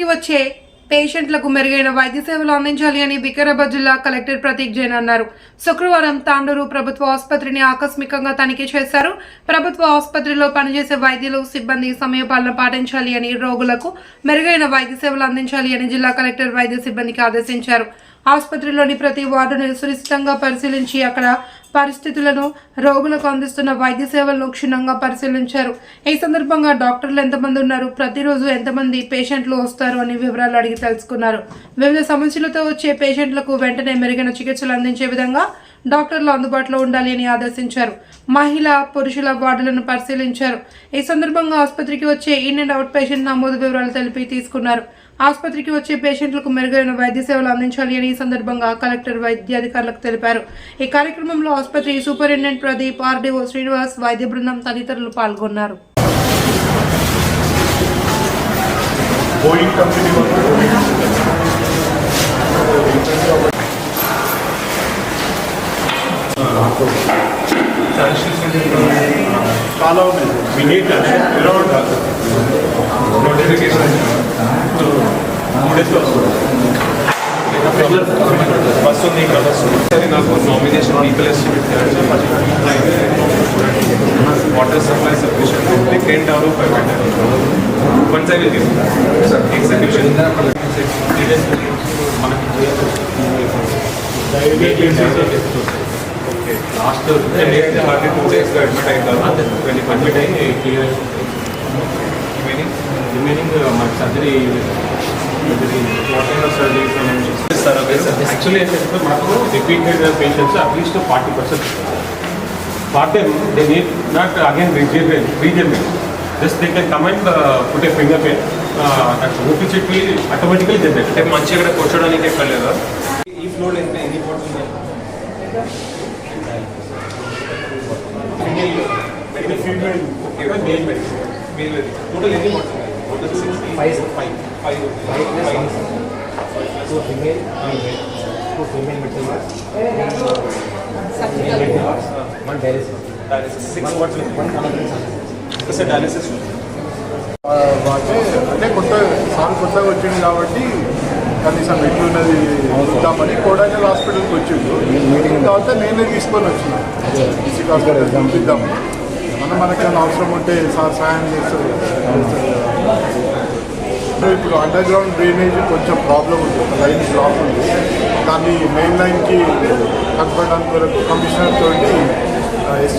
వచ్చే పేషెంట్లకు మెరుగైన వైద్య సేవలు అందించాలి అని వికారాబాద్ జిల్లా కలెక్టర్ ప్రతీక్ జైన్ అన్నారు. శుక్రవారం తాండూరు ప్రభుత్వ ఆసుపత్రిని ఆకస్మికంగా తనిఖీ చేశారు. ప్రభుత్వ ఆసుపత్రిలో పనిచేసే వైద్యులు సిబ్బంది సమయపాలన పాటించాలి అని రోగులకు మెరుగైన వైద్య సేవలు అందించాలి అని జిల్లా కలెక్టర్ వైద్య సిబ్బందికి ఆదేశించారు. ఆసుపత్రిలోని ప్రతి వార్డును సునిశ్చితంగా పరిశీలించి అక్కడ పరిస్థితులను రోగులకు అందిస్తున్న వైద్య సేవలను క్షుణ్ణంగా పరిశీలించారు. ఈ సందర్భంగా డాక్టర్లు ఎంతమంది ఉన్నారు ప్రతిరోజు ఎంతమంది పేషెంట్లు వస్తారు అని వివరాలు అడిగి తెలుసుకున్నారు. వివిధ సమస్యలతో వచ్చే పేషెంట్లకు వెంటనే మెరుగైన చికిత్సలు అందించే విధంగా డాక్టర్లు అందుబాటులో ఉండాలి అని ఆదేశించారు. మహిళ పురుషుల వార్డులను పరిశీలించారు. ఈ సందర్భంగా ఆసుపత్రికి వచ్చే ఇన్ అండ్ అవుట్ పేషెంట్ నమోదు వివరాలు తెలిపి తీసుకున్నారు. ఆసుపత్రికి వచ్చే పేషెంట్లకు మెరుగైన వైద్య సేవలు అందించాలి అని ఈ సందర్భంగా కలెక్టర్ వైద్యాధికారులకు తెలిపారు. ఈ కార్యక్రమంలో ఆసుపత్రి సూపరింటెండెంట్ ప్రదీప్ ఆర్డీఓ శ్రీనివాస్ వైద్య బృందం తదితరులు పాల్గొన్నారు. బోయింగ్ కంపెనీ వాళ్ళు చాలా ఉన్నాయి మీ నీట్ అరౌండ్ నోటిఫికేషన్ టూ డేస్లో బస్ ఉంది ఇక్కడ బస్ సరే నాకు nomination people estimate water supply sufficient second tower five once I will give execution okay last hardly two డేస్గా అడ్మిట్ అడ్మిట్ అయ్యి క్లియర్ రిమైనింగ్ రిమైనింగ్ మాకు సర్జరీ యాక్చువల్లీ ఏంటంటే మాకు repeated patients at least forty percent they need not again regenerate regenerate just they can comment put a finger pain that OP check automatically generate అంటే ఇక్కడ కూర్చోడానికి ఎక్కడ లేదా ఈ ఫ్లోర్ ఎంత ఎన్ని Medical female. Even male medical. Male medical. Total any what? Total six. Five. Five. Five. Five plus one. Two female. Two female medical bars. Surgical. One dialysis. Dialysis. Six. One. One. One. One. One. One. One. One. One. One. One. One. One. One. One. One. One. అంటే అంటే కొత్త sir కొత్తగా వచ్చింది కాబట్టి కనీసం ఎట్లున్నది చూద్దామని కోడాంగల్ హాస్పిటల్కి వచ్చిండు. తర్వాత నేనే తీసుకొని వచ్చిన. డిస్ట్రిక్ట్ హాస్పిటల్ పంపిద్దామని మనం మనకేమైనా అవసరం ఉంటే సార్ సాయం చేస్తారు. ఇప్పుడు అండర్ గ్రౌండ్ డ్రైనేజ్ కొంచెం ప్రాబ్లం ఉంది. లైన్ బ్లాక్ ఉంది. దాన్ని మెయిన్ లైన్కి కనపడడానికి వరకు కమిషనర్ తోటి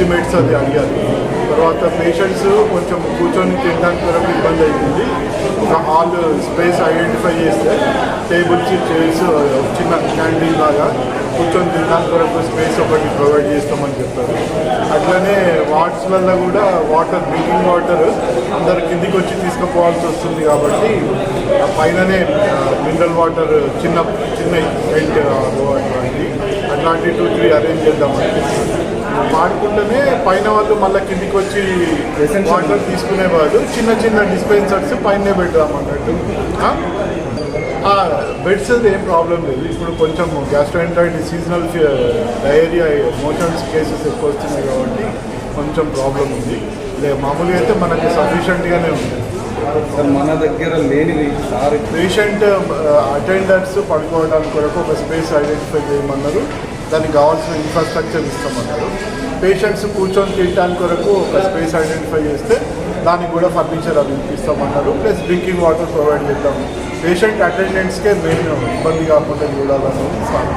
ఎస్టిమేట్స్ అది అడిగారు తర్వాత పేషెంట్స్ కొంచెం కూర్చొని తినడానికి వరకు ఇబ్బంది అవుతుంది. ఒక హాల్ స్పేస్ ఐడెంటిఫై చేస్తే టేబుల్స్ చైర్స్ చిన్న క్యాంటీన్ లాగా కూర్చొని తినడానికి వరకు స్పేస్ ఒకటి ప్రొవైడ్ చేస్తామని చెప్పారు. అట్లనే వార్డ్స్లలో కూడా వాటర్ డ్రింకింగ్ వాటర్ అందరు కిందికి వచ్చి తీసుకుపోవాల్సి వస్తుంది కాబట్టి పైననే మినరల్ వాటర్ చిన్న చిన్న టెంట్ అట్లాంటి అట్లాంటి టూ త్రీ అరేంజ్ చేద్దామని వాడుకుంటేనే పైన వాళ్ళు మళ్ళీ కిందికి వచ్చి వాటర్ తీసుకునే వాళ్ళు చిన్న చిన్న డిస్పెన్సర్స్ పైన పెడదాం అన్నట్టు బెడ్స్ ఏం ప్రాబ్లం లేదు. ఇప్పుడు కొంచెం gastroenteritis seasonal diarrhoea motions cases ఎక్కువ వస్తున్నాయి కాబట్టి కొంచెం ప్రాబ్లం ఉంది. లే మామూలుగా అయితే మనకి సఫిషియెంట్గానే ఉంది. మన దగ్గర లేనిది సార్ పేషెంట్ అటెండర్స్ పడుకోవడానికి కొరకు ఒక స్పేస్ ఐడెంటిఫై చేయమన్నారు. దానికి కావాల్సిన ఇన్ఫ్రాస్ట్రక్చర్ ఇస్తామన్నారు. పేషెంట్స్ కూర్చొని తినడానికి కొరకు ఒక స్పేస్ ఐడెంటిఫై చేస్తే దానికి కూడా ఫర్నిచర్ అవి ఇస్తామన్నారు ప్లస్ డ్రింకింగ్ వాటర్ ప్రొవైడ్ చేద్దాము. పేషెంట్ అటెండెంట్స్కే మెయిన్ ఇబ్బంది కాకుండా చూడాలన్నది సార్